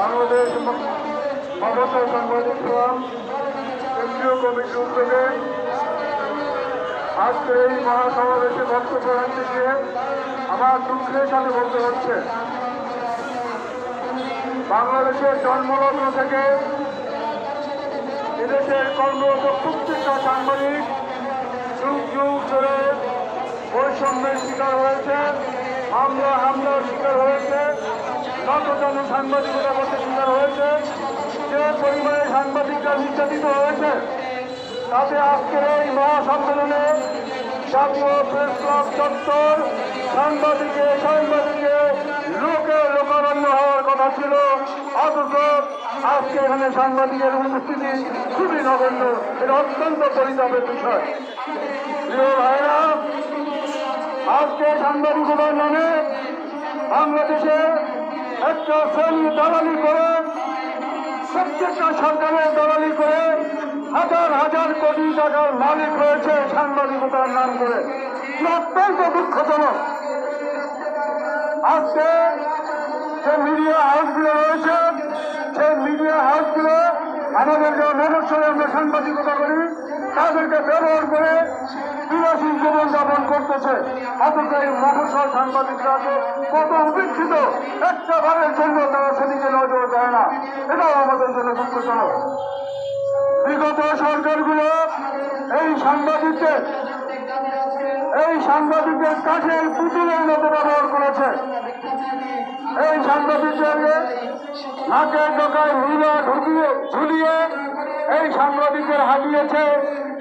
বাংলাদেশ সাংবাদিক কেন্দ্রীয় আজকে সাথে বলতে বাংলাদেশের জন্মলগ্ন থেকে এদেশের কর্মরত প্রত্যেকটা সাংবাদিক যুগ যুগ ধরে বৈষম্যের শিকার হয়েছে। হামলা, হামলার শিকার হয়েছে। যতজন সাংবাদিকতা করতে শিকার হয়েছে, যে পরিমাণে সাংবাদিকরা নির্যাতিত হয়েছে, তাতে আজকের এই মহাসম্মেলনে জাতীয় প্রেস ক্লাব চত্বর সাংবাদিকে সাংবাদিকে লোকে লোকারণ্য হওয়ার কথা ছিল। অথচ আজকে এখানে সাংবাদিকের উপস্থিতি খুবই নগণ্য। এটা অত্যন্ত পরিতাপের বিষয়। প্রিয় ভাইরা আজকে সাংবাদিকতার নামে বাংলাদেশে একটা শ্রেণি দালালি করে, প্রত্যেকটা সরকারের দালালি করে হাজার হাজার কোটি টাকার মালিক হয়েছে সাংবাদিকতার নাম করে। অত্যন্ত দুঃখজনক। আজকে যে মিডিয়া হাউসগুলো রয়েছে, সেই মিডিয়া হাউসগুলো আমাদের যে মফসলে আমরা সাংবাদিকতা করি। তাদেরকে ব্যবহার করে বিলাসী জীবনযাপন করতেছে। অথচ এই মফসল সাংবাদিকরা কত উপেক্ষিত, একটা বারের জন্য তারা সেদিকে নজর দেয় না। এটাও আমাদের জন্য দুঃখজনক। বিগত সরকারগুলো এই সাংবাদিকদের এই সাংবাদিকদের কাঠের পুতুলের মতো ব্যবহার করেছে। এই সাংবাদিকদেরকে নাকের ডোকায় হুলা ঢুকিয়ে সাংবাদিকদের হারিয়েছে।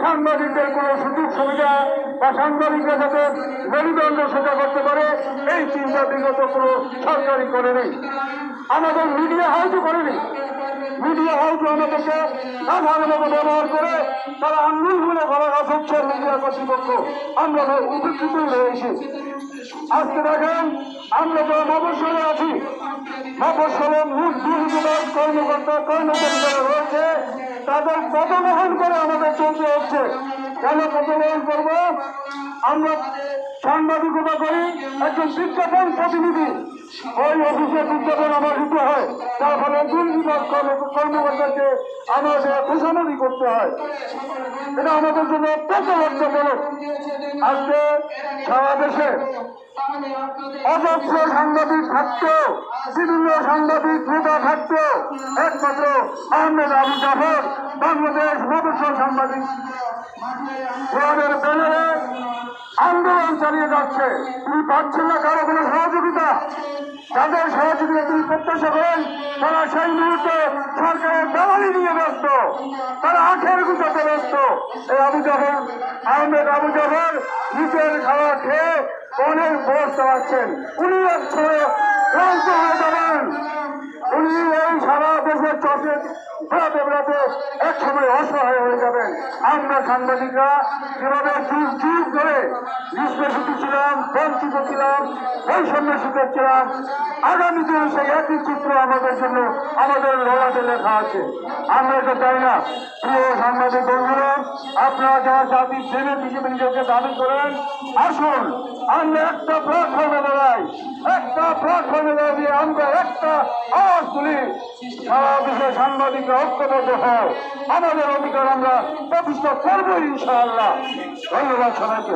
সাংবাদিকদের কোনো সুযোগ সুবিধা বা সাংবাদিকরা যাতে মেরুদণ্ড সোজা করতে পারে, এই চিন্তা বিগত কোনো সরকারই করেনি। আমাদের মিডিয়া হাউসও করেনি। মিডিয়া হাউস আমাদেরকে মতো ব্যবহার করে তারা আন্দোলন বলে ঘরে হচ্ছে মিডিয়া কর্তৃপক্ষ আমরা তো উপকৃতই রয়েছি আজকে দেখেন, আমরা তো মফসলে আছি। মফসলে মুখ দুর্নীতিবাদ কর্মকর্তা রয়েছে তাদের পদগ্রহণ করে আমাদের চলতে হচ্ছে। কেন পদগ্রহণ করব? আমরা সাংবাদিকতা করি, একজন বিজ্ঞাপন প্রতিনিধি। ওই অফিসে বিজ্ঞাপন আমার দিতে হয়। তার ফলে দুর্নীতিবাদ কর্ম- কর্মকর্তাকে আমাদের খোঁজামতি করতে হয়। এটা আমাদের জন্য অত্যন্ত লজ্জাজনক। আজকে সারা দেশে অযোগ্য সাংবাদিক থাকতেও বিভিন্ন সাংবাদিক নেতা থাকতেও একমাত্র আহমেদ আবু জাফর, বাংলাদেশ মফসল সাংবাদিক। ফোরামের ব্যানারে আন্দোলন চালিয়ে যাচ্ছে। তিনি পাচ্ছেন না কারও কোনো সহযোগিতা? তাদের সহযোগিতা তিনি প্রত্যাশা করেন, তারা সেই মুহূর্তে সরকারের দালালি নিয়ে ব্যস্ত। তারা আখের গুছাতে ব্যস্ত। এই আবু জাফর আহমেদ আবু জাফর নিচের খাওয়া খেয়ে অনেক বোর্ড চালাচ্ছেন উনি এক সময় হয়ে যাবেন। উনি এই সারা দেশের চষে অসহায় হয়ে যাবেন। আমরা সাংবাদিকরা যেভাবে যুগ যুগ ধরে নিষ্পেষিত ছিলাম, বঞ্চিত আগামী দিনে সেই একই চিত্র আমাদের জন্য আমাদের লড়াতে লেখা আছে। আমরা এটা চাই না। প্রিয় সাংবাদিক বন্ধুরা, আপনারা যারা জাতির প্রেমের হিসেবে নিজেকে দাবি করেন, আসুন, আমরা একটা প্ল্যাটফর্মে দাঁড়াই। একটা প্ল্যাটফর্মে দাঁড়িয়ে আমরা একটা আওয়াজ তুলি। সারা দেশে সাংবাদিকরা ঐক্যবদ্ধ হও। আমাদের অধিকার আমরা প্রতিষ্ঠা করব ইনশাআল্লাহ। ধন্যবাদ সবাইকে।